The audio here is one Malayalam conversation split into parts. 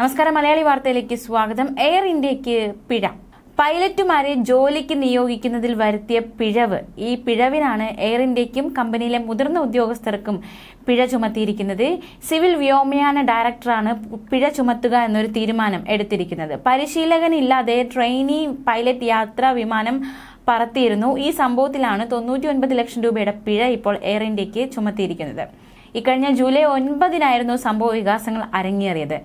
നമസ്കാരം മലയാളി വാർത്തയിലേക്ക് സ്വാഗതം. എയർ ഇന്ത്യയ്ക്ക് പിഴ. പൈലറ്റുമാരെ ജോലിക്ക് നിയോഗിക്കുന്നതിൽ വരുത്തിയ പിഴവ്. ഈ പിഴവിനാണ് എയർ ഇന്ത്യക്കും കമ്പനിയിലെ മുതിർന്ന ഉദ്യോഗസ്ഥർക്കും പിഴ ചുമത്തിയിരിക്കുന്നത്. സിവിൽ വ്യോമയാന ഡയറക്ടറാണ് പിഴ ചുമത്തുക എന്നൊരു തീരുമാനം എടുത്തിരിക്കുന്നത്. പരിശീലകനില്ലാതെ ട്രെയിനി പൈലറ്റ് യാത്രാ വിമാനം പറത്തിയിരുന്നു. ഈ സംഭവത്തിലാണ് തൊണ്ണൂറ്റി ഒൻപത് ലക്ഷം രൂപയുടെ പിഴ ഇപ്പോൾ എയർ ഇന്ത്യയ്ക്ക് ചുമത്തിയിരിക്കുന്നത്. ഇക്കഴിഞ്ഞ ജൂലൈ ഒൻപതിനായിരുന്നു സംഭവ വികാസങ്ങൾ അരങ്ങേറിയത്.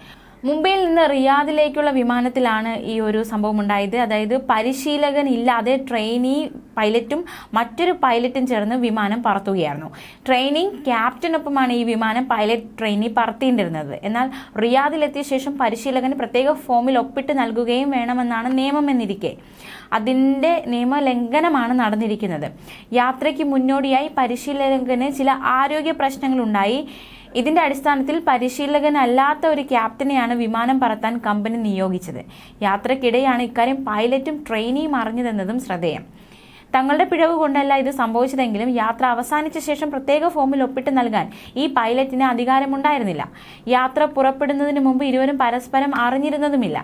മുംബൈയിൽ നിന്ന് റിയാദിലേക്കുള്ള വിമാനത്തിലാണ് ഈ ഒരു സംഭവം ഉണ്ടായത്. അതായത് പരിശീലകൻ ഇല്ലാതെ ട്രെയിനി പൈലറ്റും മറ്റൊരു പൈലറ്റും ചേർന്ന് വിമാനം പറത്തുകയായിരുന്നു. ട്രെയിനിങ് ക്യാപ്റ്റനൊപ്പമാണ് ഈ വിമാനം പൈലറ്റ് ട്രെയിനി പറത്തിയിരുന്നത് എന്നാൽ റിയാദിലെത്തിയ ശേഷം പരിശീലകന് പ്രത്യേക ഫോമിൽ ഒപ്പിട്ട് നൽകുകയും വേണമെന്നാണ് നിയമമെന്നിരിക്കെ അതിന്റെ നിയമലംഘനമാണ് നടന്നിരിക്കുന്നത്. യാത്രയ്ക്ക് മുന്നോടിയായി പരിശീലകന് ചില ആരോഗ്യ പ്രശ്നങ്ങളുണ്ടായി. ഇതിന്റെ അടിസ്ഥാനത്തിൽ പരിശീലകനല്ലാത്ത ഒരു ക്യാപ്റ്റനെയാണ് വിമാനം പറത്താൻ കമ്പനി നിയോഗിച്ചത്. യാത്രക്കിടെയാണ് ഇക്കാര്യം പൈലറ്റും ട്രെയിനിയും അറിഞ്ഞതെന്നതും ശ്രദ്ധേയം. തങ്ങളുടെ പിഴവ് കൊണ്ടല്ല ഇത് സംഭവിച്ചതെങ്കിലും യാത്ര അവസാനിച്ച ശേഷം പ്രത്യേക ഫോമിൽ ഒപ്പിട്ട് നൽകാൻ ഈ പൈലറ്റിന് അധികാരമുണ്ടായിരുന്നില്ല. യാത്ര പുറപ്പെടുന്നതിന് മുമ്പ് ഇരുവരും പരസ്പരം അറിഞ്ഞിരുന്നതുമില്ല.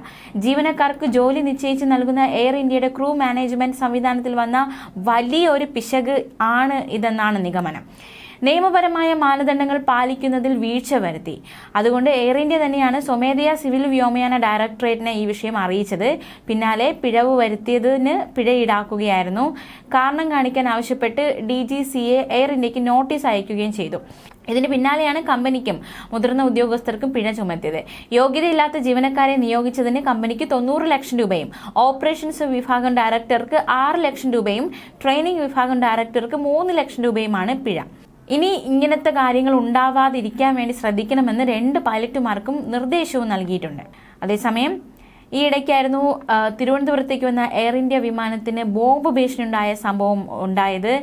ജീവനക്കാർക്ക് ജോലി നിശ്ചയിച്ച് നൽകുന്ന എയർ ഇന്ത്യയുടെ ക്രൂ മാനേജ്മെന്റ് സംവിധാനത്തിൽ വന്ന വലിയ ഒരു പിശക് ആണ് ഇതെന്നാണ് നിഗമനം. നിയമപരമായ മാനദണ്ഡങ്ങൾ പാലിക്കുന്നതിൽ വീഴ്ച വരുത്തി. അതുകൊണ്ട് എയർ ഇന്ത്യ തന്നെയാണ് സ്വമേധയാ സിവിൽ വ്യോമയാന ഡയറക്ടറേറ്റിനെ ഈ വിഷയം അറിയിച്ചത്. പിന്നാലെ പിഴവ് വരുത്തിയതിന് പിഴ ഈടാക്കുകയായിരുന്നു. കാരണം കാണിക്കാൻ ആവശ്യപ്പെട്ട് D G C A air ഇന്ത്യയ്ക്ക് നോട്ടീസ് അയക്കുകയും ചെയ്തു. ഇതിന് പിന്നാലെയാണ് കമ്പനിക്കും മുതിർന്ന ഉദ്യോഗസ്ഥർക്കും പിഴ ചുമത്തിയത്. യോഗ്യതയില്ലാത്ത ജീവനക്കാരെ നിയോഗിച്ചതിന് കമ്പനിക്ക് തൊണ്ണൂറ് ലക്ഷം രൂപയും ഓപ്പറേഷൻസ് വിഭാഗം ഡയറക്ടർക്ക് ആറ് ലക്ഷം രൂപയും ട്രെയിനിംഗ് വിഭാഗം ഡയറക്ടർക്ക് മൂന്ന് ലക്ഷം രൂപയുമാണ് പിഴ. ഇനി ഇങ്ങനത്തെ കാര്യങ്ങൾ ഉണ്ടാവാതിരിക്കാൻ വേണ്ടി ശ്രദ്ധിക്കണമെന്ന് രണ്ട് പൈലറ്റുമാർക്കും നിർദ്ദേശവും നൽകിയിട്ടുണ്ട്. അതേസമയം ഈ ഇടയ്ക്കായിരുന്നു തിരുവനന്തപുരത്തേക്ക് വന്ന എയർ ഇന്ത്യ വിമാനത്തിന് ബോംബ് ഭീഷണി ഉണ്ടായ സംഭവം ഉണ്ടായത്.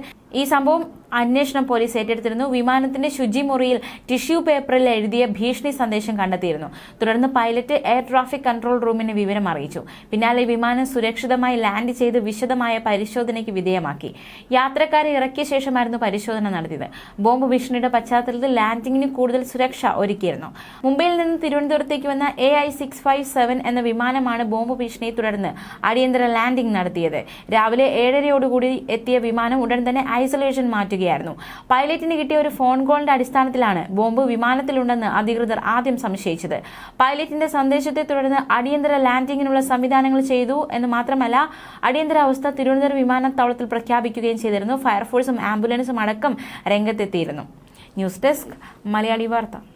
ഈ സംഭവം അന്വേഷണം പോലീസ് ഏറ്റെടുത്തിരുന്നു. വിമാനത്തിന്റെ ശുചിമുറിയിൽ ടിഷ്യൂ പേപ്പറിൽ എഴുതിയ ഭീഷണി സന്ദേശം കണ്ടെത്തിയിരുന്നു. തുടർന്ന് പൈലറ്റ് എയർ ട്രാഫിക് കൺട്രോൾ റൂമിന് വിവരം അറിയിച്ചു. പിന്നാലെ വിമാനം സുരക്ഷിതമായി ലാൻഡ് ചെയ്ത് വിശദമായ പരിശോധനയ്ക്ക് വിധേയമാക്കി. യാത്രക്കാരെ ഇറക്കിയ ശേഷമായിരുന്നു പരിശോധന നടത്തിയത്. ബോംബ് ഭീഷണിയുടെ പശ്ചാത്തലത്തിൽ ലാൻഡിംഗിന് കൂടുതൽ സുരക്ഷ ഒരുക്കിയിരുന്നു. മുംബൈയിൽ നിന്ന് തിരുവനന്തപുരത്തേക്ക് വന്ന A I six five seven എന്ന വിമാനമാണ് ബോംബ് ഭീഷണിയെ തുടർന്ന് അടിയന്തര ലാൻഡിംഗ് നടത്തിയത്. രാവിലെ ഏഴരയോടുകൂടി എത്തിയ വിമാനം ഉടൻ തന്നെ ഐസൊലേഷൻ മാറ്റുകയായിരുന്നു. പൈലറ്റിന് കിട്ടിയ ഒരു ഫോൺ കോളിന്റെ അടിസ്ഥാനത്തിലാണ് ബോംബ് വിമാനത്തിലുണ്ടെന്ന് അധികൃതർ ആദ്യം സംശയിച്ചത്. പൈലറ്റിന്റെ സന്ദേശത്തെ തുടർന്ന് അടിയന്തര ലാൻഡിങ്ങിനുള്ള സംവിധാനങ്ങൾ ചെയ്തു എന്ന് മാത്രമല്ല അടിയന്തരാവസ്ഥ തിരുവനന്തപുരം വിമാനത്താവളത്തിൽ പ്രഖ്യാപിക്കുകയും ചെയ്തിരുന്നു. ഫയർഫോഴ്സും ആംബുലൻസും അടക്കം രംഗത്തെത്തിയിരുന്നു. ന്യൂസ് ഡെസ്ക് മലയാളി വാർത്ത.